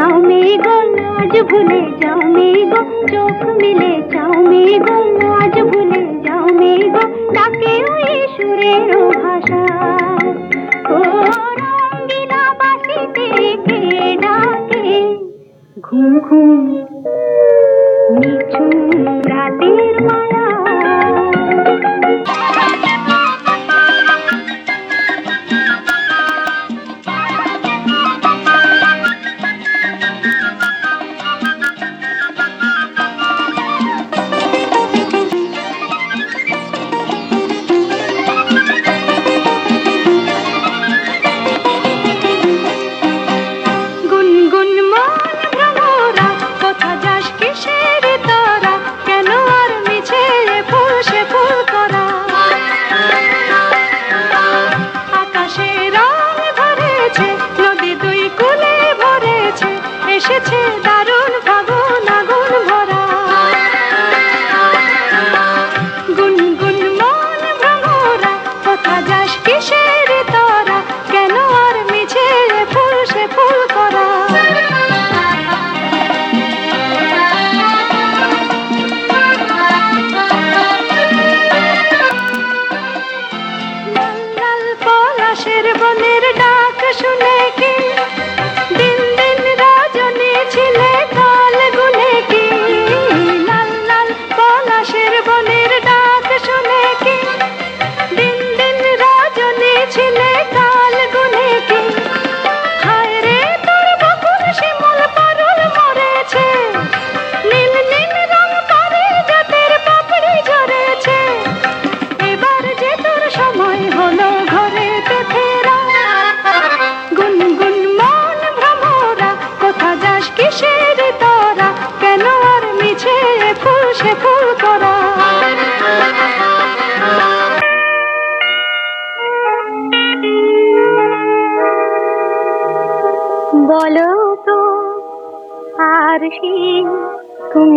চাও মেগো ভুলে যাও মেগো, চোখ মিলে চাও মেগো ভুলে যাও মেগো, ডাকে ওই সুরের ভাষা। ও রঙ্গিলা বাসিতে কে ডাকে? ঘুম ঘুম রাতে দারুণ ভাবো।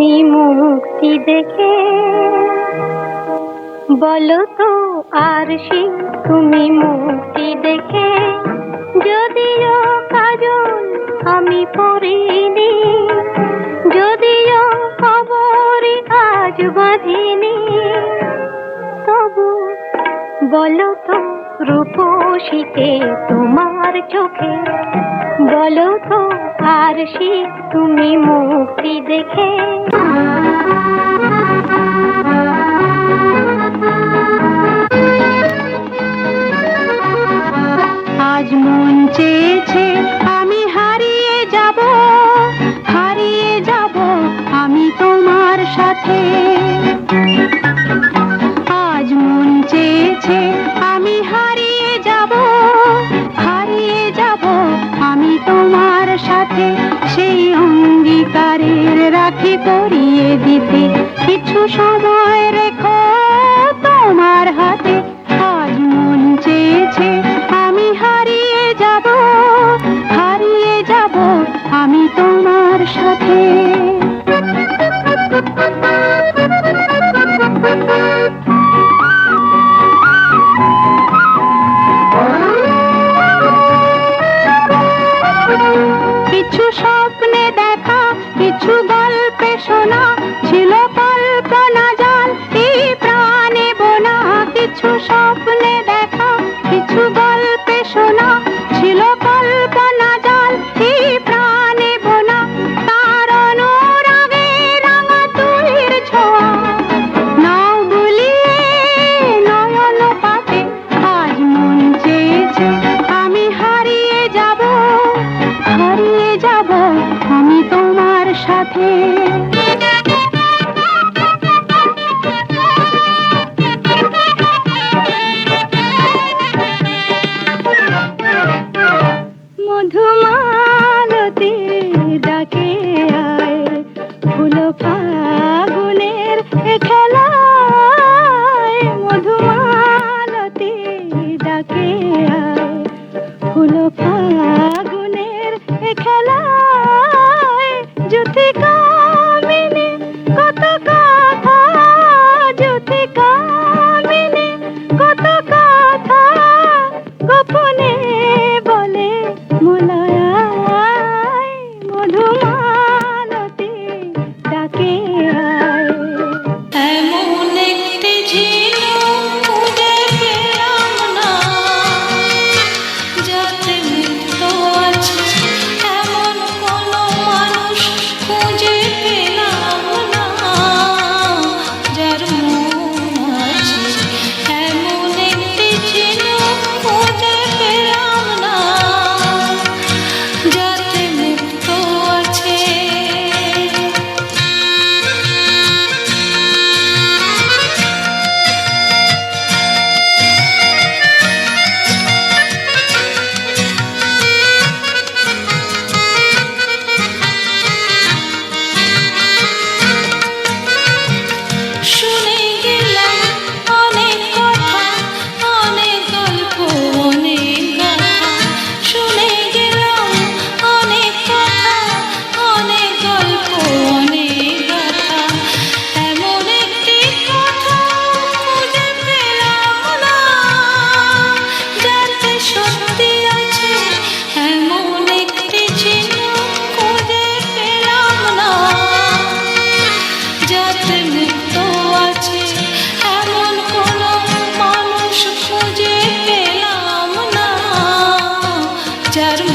তুমি মুক্তি দেখে। বলো তো, আর সে তুমি মুক্তি দেখে। যদিও কাজল আমি পড়িনি, যদিও খবর আজ বাঁধিনি। তবু বলো তো রূপসীতে তোমার চোখে। বলো তো ফারসি তুমি মুক্তি দেখে। আজ মন চেয়েছে আমি হারিয়ে যাব হারিয়ে যাব আমি তোমার সাথে। রাখি করিয়ে দিতে। কিছু সময় রেখো মধু Hacer